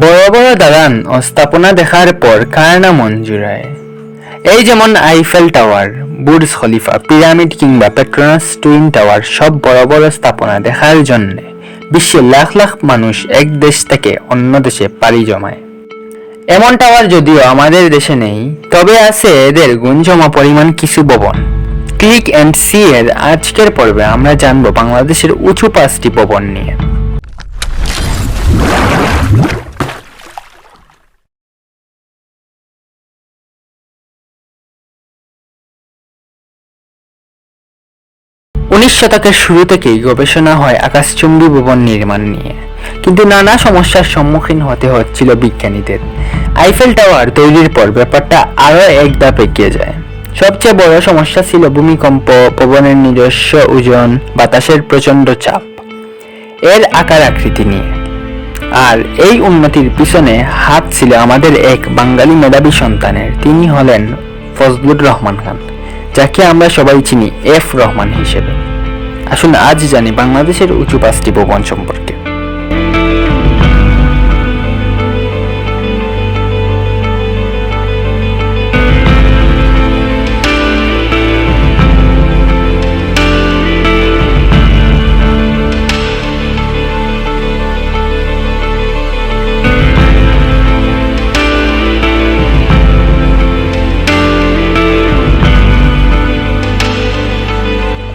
বড় বড় দালান ও স্থাপনা দেখার পর কার না মন জুড়ায়। এই যেমন Eiffel Tower Burj Khalifa pyramid কিংবা পেট্রোনাস টুইন টাওয়ার সব বড় বড় স্থাপনা দেখার জন্য বিশ্বে লাখ লাখ মানুষ এক দেশ থেকে অন্য দেশে পাড়ি জমায়। এমন টাওয়ার যদিও আমাদের দেশে নেই, তবে আছে এদের গুঞ্জমা পরিমাণ কিছু ভবন। ক্লিক অ্যান্ড সি এর আজকের পর্বে আমরা জানব বাংলাদেশের উঁচু পাঁচটি ভবন নিয়ে। উনিশ শতকের শুরু থেকেই গবেষণা হয় আকাশচুম্বী ভবন নির্মাণ নিয়ে। কিন্তু নানা সমস্যার সম্মুখীন হতে হচ্ছিল বিজ্ঞানীদের। আইফেল টাওয়ার তৈরির পর ব্যাপারটা আরও এক ধাপ এগিয়ে যায়। সবচেয়ে বড় সমস্যা ছিল ভূমিকম্প, ভবনের নিজস্ব ওজন, বাতাসের প্রচণ্ড চাপ। এর আকার আকৃতি নিয়ে। আর এই উন্নতির পিছনে হাত ছিল আমাদের এক বাঙালি মেধাবী সন্তানের। তিনি হলেন ফজলুর রহমান খান। যাকে আমরা সবাই চিনি এফ রহমান হিসেবে। আসুন আজ জানি বাংলাদেশের উঁচু পাঁচটি ভবন সম্পর্কে।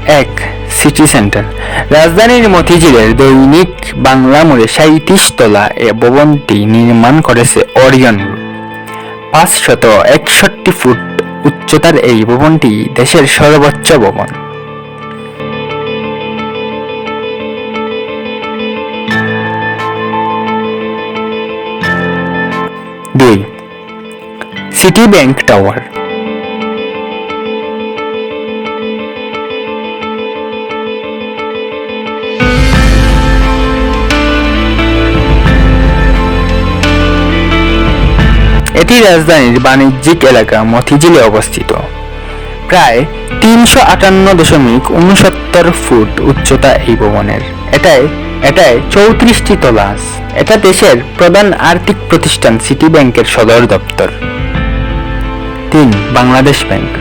এক সিটি সেন্টার রাজধানীর মতিঝিলের দৈনিক বাংলা মোড়ে সাঁত্রিশ তলা এ ভবনটি নির্মাণ করেছে অরিয়ন। পাঁচশত একষট্টি ফুট উচ্চতার এই ভবনটি দেশের সর্বোচ্চ ভবন। দুই সিটি ব্যাংক টাওয়ার এটি রাজধানীর বাণিজ্যিক এলাকা মতিঝিলে অবস্থিত। প্রায় তিনশো আটান্ন দশমিক উনসত্তর ফুট উচ্চতা এই ভবনের। এটাই এটায় চৌত্রিশটি তলাস। এটা দেশের প্রধান আর্থিক প্রতিষ্ঠান সিটি ব্যাংকের সদর দপ্তর। তিন, বাংলাদেশ ব্যাংক।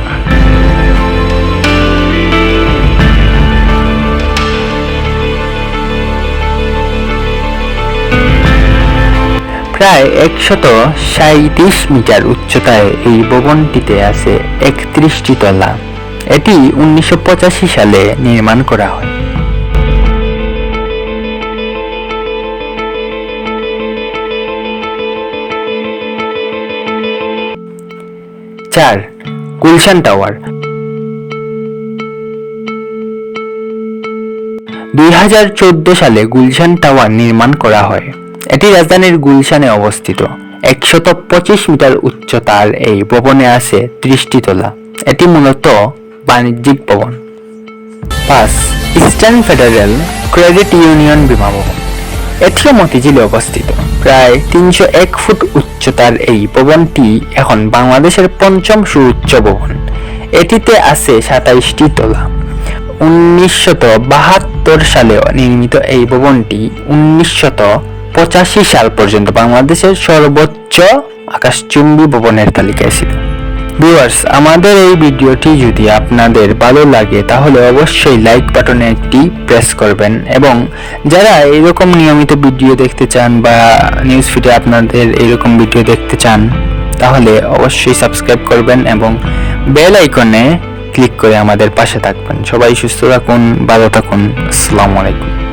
প্রায় একশত সাঁত্রিশ মিটার উচ্চতায় এই ভবনটিতে আছে একত্রিশটি তলা। এটি উনিশশো পঁচাশি সালে নির্মাণ করা হয়। চার, গুলশান টাওয়ার। দুই হাজার চোদ্দ সালে গুলশান টাওয়ার নির্মাণ করা হয়। এটি রাজধানীর গুলশানে অবস্থিত। একশত পঁচিশ মিটার উচ্চতার এই ভবনে আছে ত্রিশটি তলা। এটি মূলত বাণিজ্যিক ভবন। পাঁচ, ইস্টার্ন ফেডারেল ক্রেডিট ইউনিয়ন বিমা ভবন। এটিও মতিঝিলে অবস্থিত। প্রায় তিনশো এক ফুট উচ্চতার এই ভবনটি এখন বাংলাদেশের পঞ্চম সুউচ্চ ভবন। এটিতে আছে সাতাইশটি তলা। উনিশশত বাহাত্তর সালে নির্মিত এই ভবনটি উনিশশত পঁচাশি সাল পর্যন্ত বাংলাদেশের সর্বোচ্চ আকাশচুম্বী ভবনের তালিকায় ছিল। ভিউয়ার্স আমাদের এই ভিডিওটি যদি আপনাদের ভালো লাগে, তাহলে অবশ্যই লাইক বাটনে একটি প্রেস করবেন এবং যারা এরকম নিয়মিত ভিডিও দেখতে চান বা নিউজ ফিডে আপনাদের এরকম ভিডিও দেখতে চান, তাহলে অবশ্যই সাবস্ক্রাইব করবেন এবং বেল আইকনে ক্লিক করে আমাদের পাশে থাকবেন। সবাই সুস্থ থাকুন, ভালো থাকুন। আসসালামু আলাইকুম।